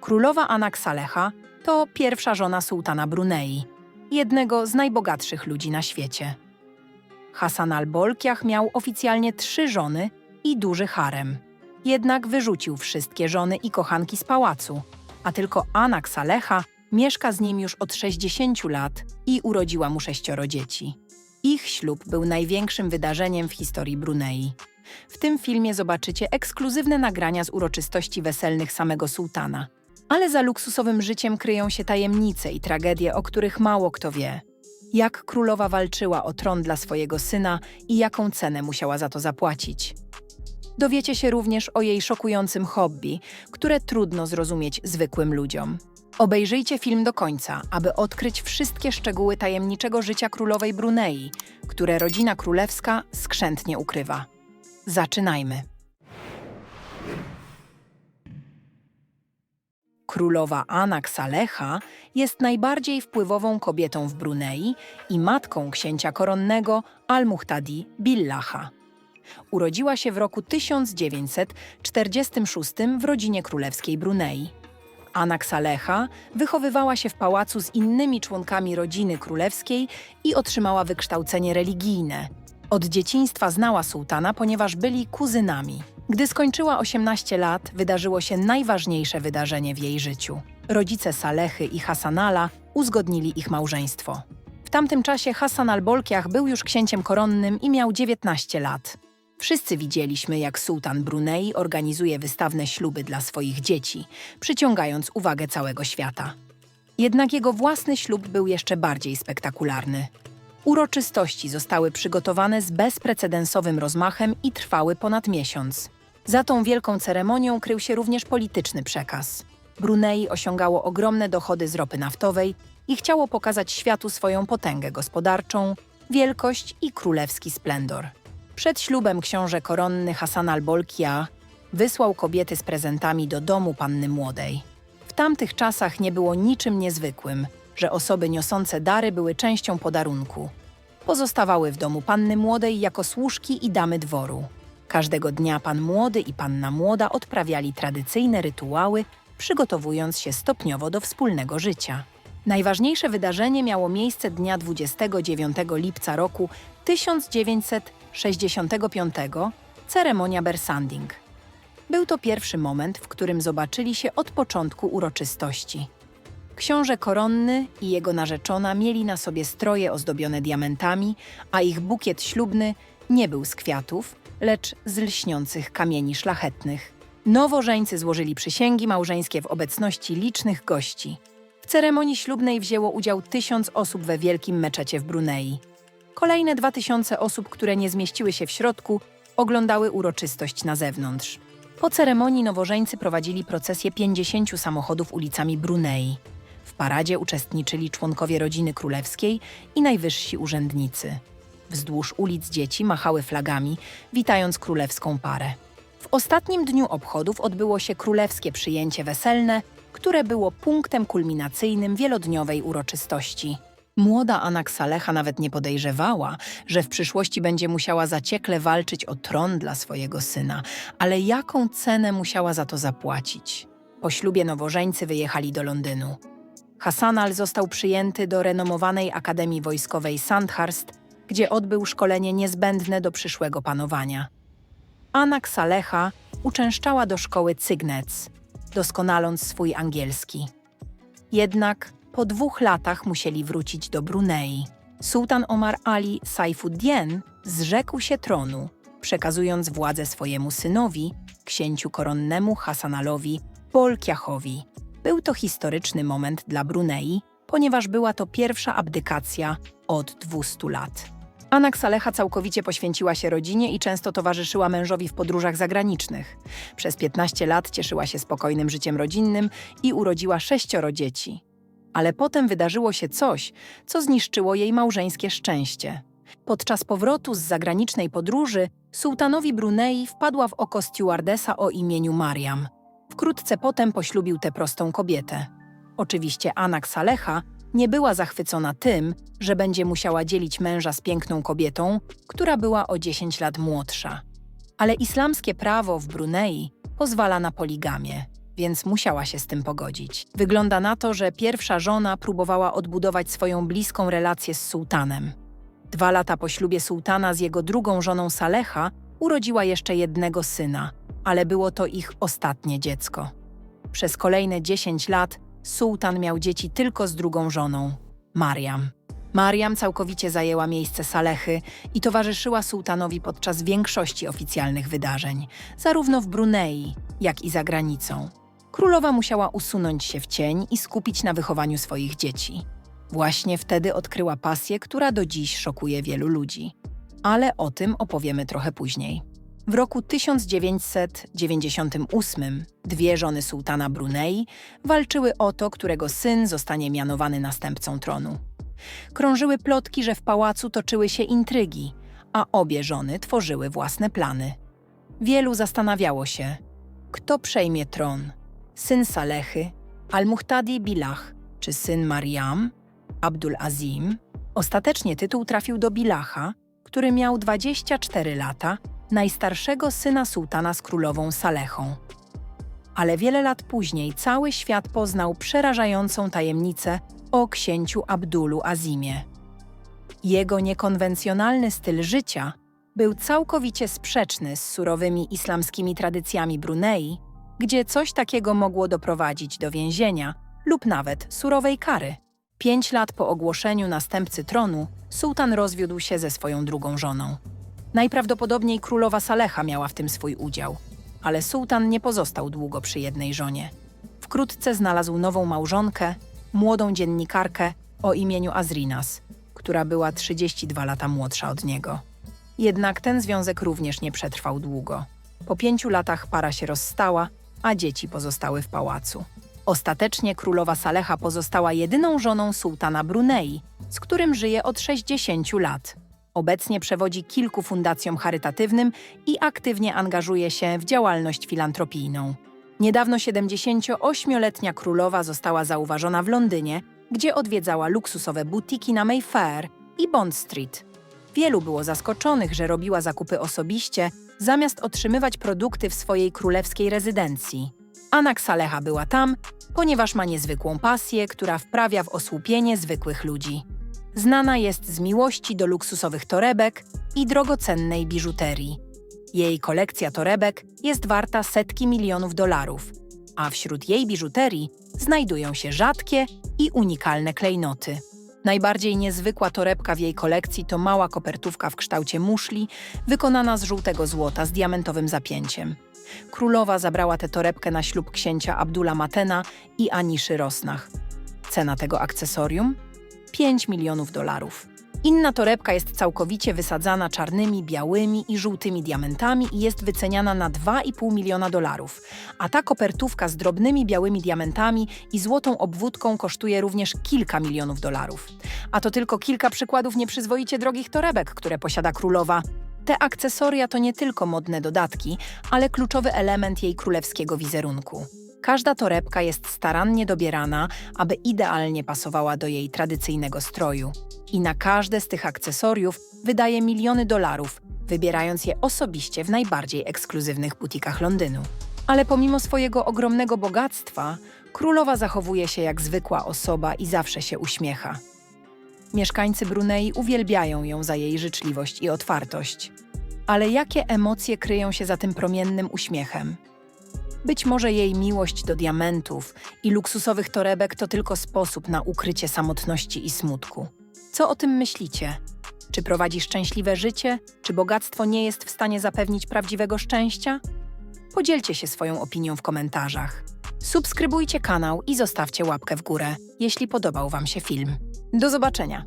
Królowa Anak Saleha to pierwsza żona sułtana Brunei, jednego z najbogatszych ludzi na świecie. Hasan al-Bolkiah miał oficjalnie trzy żony i duży harem. Jednak wyrzucił wszystkie żony i kochanki z pałacu, a tylko Anak Saleha mieszka z nim już od 60 lat i urodziła mu sześcioro dzieci. Ich ślub był największym wydarzeniem w historii Brunei. W tym filmie zobaczycie ekskluzywne nagrania z uroczystości weselnych samego sułtana. Ale za luksusowym życiem kryją się tajemnice i tragedie, o których mało kto wie. Jak królowa walczyła o tron dla swojego syna i jaką cenę musiała za to zapłacić. Dowiecie się również o jej szokującym hobby, które trudno zrozumieć zwykłym ludziom. Obejrzyjcie film do końca, aby odkryć wszystkie szczegóły tajemniczego życia królowej Brunei, które rodzina królewska skrzętnie ukrywa. Zaczynajmy. Królowa Anak Saleha jest najbardziej wpływową kobietą w Brunei i matką księcia koronnego Al-Muhtadi Billaha. Urodziła się w roku 1946 w rodzinie królewskiej Brunei. Anak Saleha wychowywała się w pałacu z innymi członkami rodziny królewskiej i otrzymała wykształcenie religijne. Od dzieciństwa znała sułtana, ponieważ byli kuzynami. Gdy skończyła 18 lat, wydarzyło się najważniejsze wydarzenie w jej życiu. Rodzice Salechy i Hasanala uzgodnili ich małżeństwo. W tamtym czasie Hasan al-Bolkiah był już księciem koronnym i miał 19 lat. Wszyscy widzieliśmy, jak sułtan Brunei organizuje wystawne śluby dla swoich dzieci, przyciągając uwagę całego świata. Jednak jego własny ślub był jeszcze bardziej spektakularny. Uroczystości zostały przygotowane z bezprecedensowym rozmachem i trwały ponad miesiąc. Za tą wielką ceremonią krył się również polityczny przekaz. Brunei osiągało ogromne dochody z ropy naftowej i chciało pokazać światu swoją potęgę gospodarczą, wielkość i królewski splendor. Przed ślubem książę koronny Hasan al-Bolkiah wysłał kobiety z prezentami do domu panny młodej. W tamtych czasach nie było niczym niezwykłym, że osoby niosące dary były częścią podarunku. Pozostawały w domu panny młodej jako służki i damy dworu. Każdego dnia pan młody i panna młoda odprawiali tradycyjne rytuały, przygotowując się stopniowo do wspólnego życia. Najważniejsze wydarzenie miało miejsce dnia 29 lipca roku 1965, ceremonia Bersanding. Był to pierwszy moment, w którym zobaczyli się od początku uroczystości. Książę koronny i jego narzeczona mieli na sobie stroje ozdobione diamentami, a ich bukiet ślubny nie był z kwiatów, lecz z lśniących kamieni szlachetnych. Nowożeńcy złożyli przysięgi małżeńskie w obecności licznych gości. W ceremonii ślubnej wzięło udział tysiąc osób we wielkim meczecie w Brunei. Kolejne dwa tysiące osób, które nie zmieściły się w środku, oglądały uroczystość na zewnątrz. Po ceremonii nowożeńcy prowadzili procesję 50 samochodów ulicami Brunei. W paradzie uczestniczyli członkowie rodziny królewskiej i najwyżsi urzędnicy. Wzdłuż ulic dzieci machały flagami, witając królewską parę. W ostatnim dniu obchodów odbyło się królewskie przyjęcie weselne, które było punktem kulminacyjnym wielodniowej uroczystości. Młoda Anak Saleha nawet nie podejrzewała, że w przyszłości będzie musiała zaciekle walczyć o tron dla swojego syna, ale jaką cenę musiała za to zapłacić? Po ślubie nowożeńcy wyjechali do Londynu. Hasanal został przyjęty do renomowanej Akademii Wojskowej Sandhurst, gdzie odbył szkolenie niezbędne do przyszłego panowania. Anak Saleha uczęszczała do szkoły Cygnec, doskonaląc swój angielski. Jednak po dwóch latach musieli wrócić do Brunei. Sułtan Omar Ali Saifuddin zrzekł się tronu, przekazując władzę swojemu synowi, księciu koronnemu Hasanalowi Bolkiahowi. Był to historyczny moment dla Brunei, ponieważ była to pierwsza abdykacja od 200 lat. Anak Saleha całkowicie poświęciła się rodzinie i często towarzyszyła mężowi w podróżach zagranicznych. Przez 15 lat cieszyła się spokojnym życiem rodzinnym i urodziła sześcioro dzieci. Ale potem wydarzyło się coś, co zniszczyło jej małżeńskie szczęście. Podczas powrotu z zagranicznej podróży sułtanowi Brunei wpadła w oko stewardesa o imieniu Mariam. Wkrótce potem poślubił tę prostą kobietę. Oczywiście Anak Saleha nie była zachwycona tym, że będzie musiała dzielić męża z piękną kobietą, która była o 10 lat młodsza. Ale islamskie prawo w Brunei pozwala na poligamię. więc musiała się z tym pogodzić. Wygląda na to, że pierwsza żona próbowała odbudować swoją bliską relację z sułtanem. Dwa lata po ślubie sułtana z jego drugą żoną Saleha urodziła jeszcze jednego syna, ale było to ich ostatnie dziecko. Przez kolejne 10 lat sułtan miał dzieci tylko z drugą żoną, Mariam. Mariam całkowicie zajęła miejsce Salechy i towarzyszyła sułtanowi podczas większości oficjalnych wydarzeń, zarówno w Brunei, jak i za granicą. Królowa musiała usunąć się w cień i skupić na wychowaniu swoich dzieci. Właśnie wtedy odkryła pasję, która do dziś szokuje wielu ludzi. Ale o tym opowiemy trochę później. W roku 1998 dwie żony sułtana Brunei walczyły o to, którego syn zostanie mianowany następcą tronu. Krążyły plotki, że w pałacu toczyły się intrygi, a obie żony tworzyły własne plany. Wielu zastanawiało się, kto przejmie tron: syn Salechy, Al-Muhtadi Bilach, czy syn Mariam, Abdul Azim. Ostatecznie tytuł trafił do Bilacha, który miał 24 lata, najstarszego syna sułtana z królową Salechą. Ale wiele lat później cały świat poznał przerażającą tajemnicę o księciu Abdulu Azimie. Jego niekonwencjonalny styl życia był całkowicie sprzeczny z surowymi islamskimi tradycjami Brunei, gdzie coś takiego mogło doprowadzić do więzienia lub nawet surowej kary. Pięć lat po ogłoszeniu następcy tronu, sułtan rozwiódł się ze swoją drugą żoną. Najprawdopodobniej królowa Saleha miała w tym swój udział, ale sułtan nie pozostał długo przy jednej żonie. Wkrótce znalazł nową małżonkę, młodą dziennikarkę o imieniu Azrinas, która była 32 lata młodsza od niego. Jednak ten związek również nie przetrwał długo. Po pięciu latach para się rozstała, a dzieci pozostały w pałacu. Ostatecznie królowa Saleha pozostała jedyną żoną sułtana Brunei, z którym żyje od 60 lat. Obecnie przewodzi kilku fundacjom charytatywnym i aktywnie angażuje się w działalność filantropijną. Niedawno 78-letnia królowa została zauważona w Londynie, gdzie odwiedzała luksusowe butiki na Mayfair i Bond Street. Wielu było zaskoczonych, że robiła zakupy osobiście, zamiast otrzymywać produkty w swojej królewskiej rezydencji. Anak Saleha była tam, ponieważ ma niezwykłą pasję, która wprawia w osłupienie zwykłych ludzi. Znana jest z miłości do luksusowych torebek i drogocennej biżuterii. Jej kolekcja torebek jest warta setki milionów dolarów, a wśród jej biżuterii znajdują się rzadkie i unikalne klejnoty. Najbardziej niezwykła torebka w jej kolekcji to mała kopertówka w kształcie muszli, wykonana z żółtego złota z diamentowym zapięciem. Królowa zabrała tę torebkę na ślub księcia Abdula Matena i Aniszy Rosnach. Cena tego akcesorium? 5 milionów dolarów. Inna torebka jest całkowicie wysadzana czarnymi, białymi i żółtymi diamentami i jest wyceniana na 2,5 miliona dolarów. A ta kopertówka z drobnymi białymi diamentami i złotą obwódką kosztuje również kilka milionów dolarów. A to tylko kilka przykładów nieprzyzwoicie drogich torebek, które posiada królowa. Te akcesoria to nie tylko modne dodatki, ale kluczowy element jej królewskiego wizerunku. Każda torebka jest starannie dobierana, aby idealnie pasowała do jej tradycyjnego stroju. I na każde z tych akcesoriów wydaje miliony dolarów, wybierając je osobiście w najbardziej ekskluzywnych butikach Londynu. Ale pomimo swojego ogromnego bogactwa, królowa zachowuje się jak zwykła osoba i zawsze się uśmiecha. Mieszkańcy Brunei uwielbiają ją za jej życzliwość i otwartość. Ale jakie emocje kryją się za tym promiennym uśmiechem? Być może jej miłość do diamentów i luksusowych torebek to tylko sposób na ukrycie samotności i smutku. Co o tym myślicie? Czy prowadzi szczęśliwe życie? Czy bogactwo nie jest w stanie zapewnić prawdziwego szczęścia? Podzielcie się swoją opinią w komentarzach. Subskrybujcie kanał i zostawcie łapkę w górę, jeśli podobał Wam się film. Do zobaczenia!